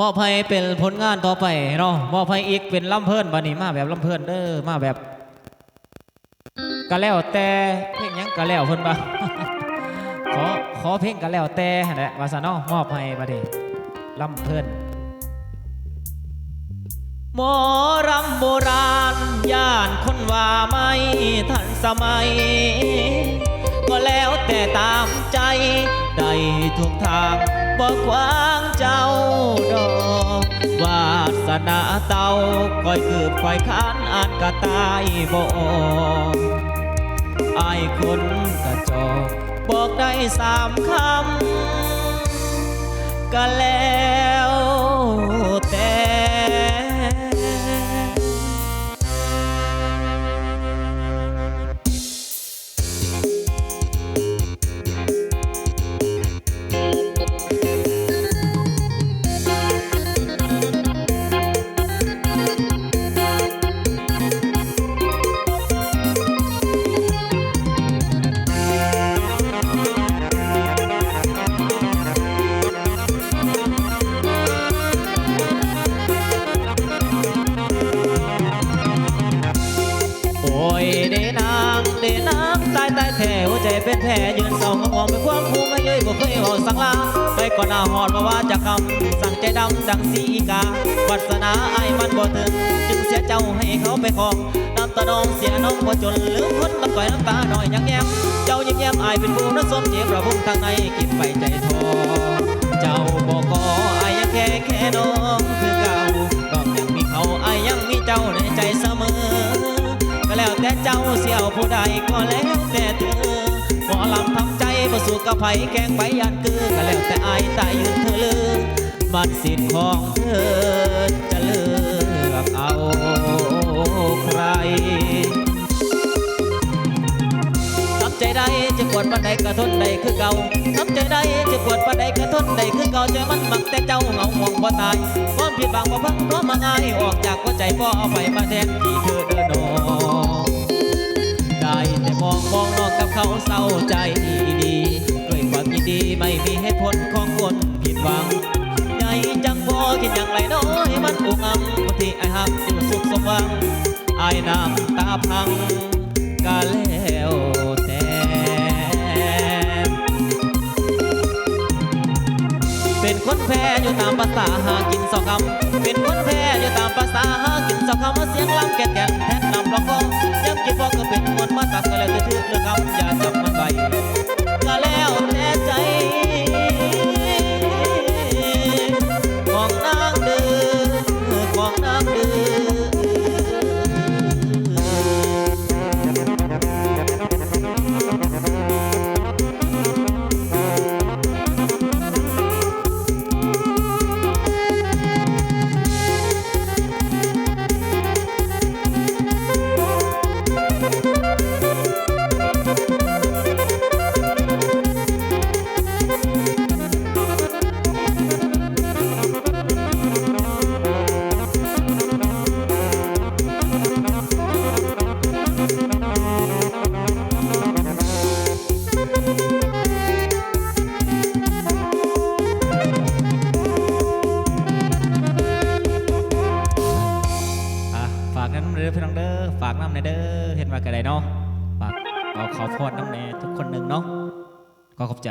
มอบให้เป็นผลงานต่อไปเนาะมอบให้อีกเป็นลำเพิ่นบัดนี้มาแบบลำเพิ่นเด้อมาแบบก็แล้วแต่เพลงยังก็แล้วเพิ่นบ่ขอขอเพลงก็แล้วแต่หั่นแหละว่าซะเนาะมอบให้บัดนี้ลำเพิ่นหมอรำโบราณย่านคนว่าไม่ทันสมัย ก็แล้วแต่ตามใจได้ทุกทางบอกวางเจ้าดอกวา หนาเต้าคอยคืบคอยคานอ่านกะตายบอกอายคนกระจอกบอกได้สามคำก็แล้ว ยเดนางเดนางตายตายแท้หัวใจเป็นแผลยืนเศร้าของหอมเป็นความภูมิไม่เลยบ่เคยบอกสั่งลาไปก่อนหน้าหอดมาว่าจะคำสั่งใจดำดังสีกาวัสนาไอ้มันบ่ถึงจึงเสียเจ้าให้เขาไปของน้ำตาน้องเสียน้องบ่จนลืมคนละก่อยน้ำตาหน่อยยังแย้มเจ้ายิ้มแย้มอายเป็นผู้นั้นสมเจ็บระพุ่งทางในกินไปใจทอ แล้วแต่เจ้าเสี่ยวผู้ใดก็แล้วแต่เธอหมอลำทำใจบ่สู้กับไผแกล้งไปยันคือก็แล้วแต่อายตายยืนเธอลือมันสิทธิ์ของเธอจะเลือกเอาใครทำใจได้จะปวดปันใดกระทนใดคือเก่าทำใจได้จะปวดปันใดกระทนใดคือเก่าใจมันมักแต่เจ้าเหงาห่วงบ่ตายความผิดบางบ่พิ่งเพราะมาง่ายออกจากหัวใจพ่อเอาไปมาแทนที่เธอเดินนอ มีเหตุผลของคนผิดหวัง ใจจังพอคิดอย่างไรน้อยมันอุกอังคนที่ไอ้หักอยู่สุขสมหวังไอ้น้ำตาพังก็แล้วแต่เป็นคนแพ้อยู่ตามภาษาหากินสองคำเป็นคนแพ้อยู่ตามภาษาหากินสองคำว่าเสียงลำแก่นแก่นแทนนำร้อง เด้อฝากน้ำในเด้อเห็นว่ากระไดเนาะฝากเอาขอพอดน้ำในทุกคนหนึ่งเนาะก็ขอบใจ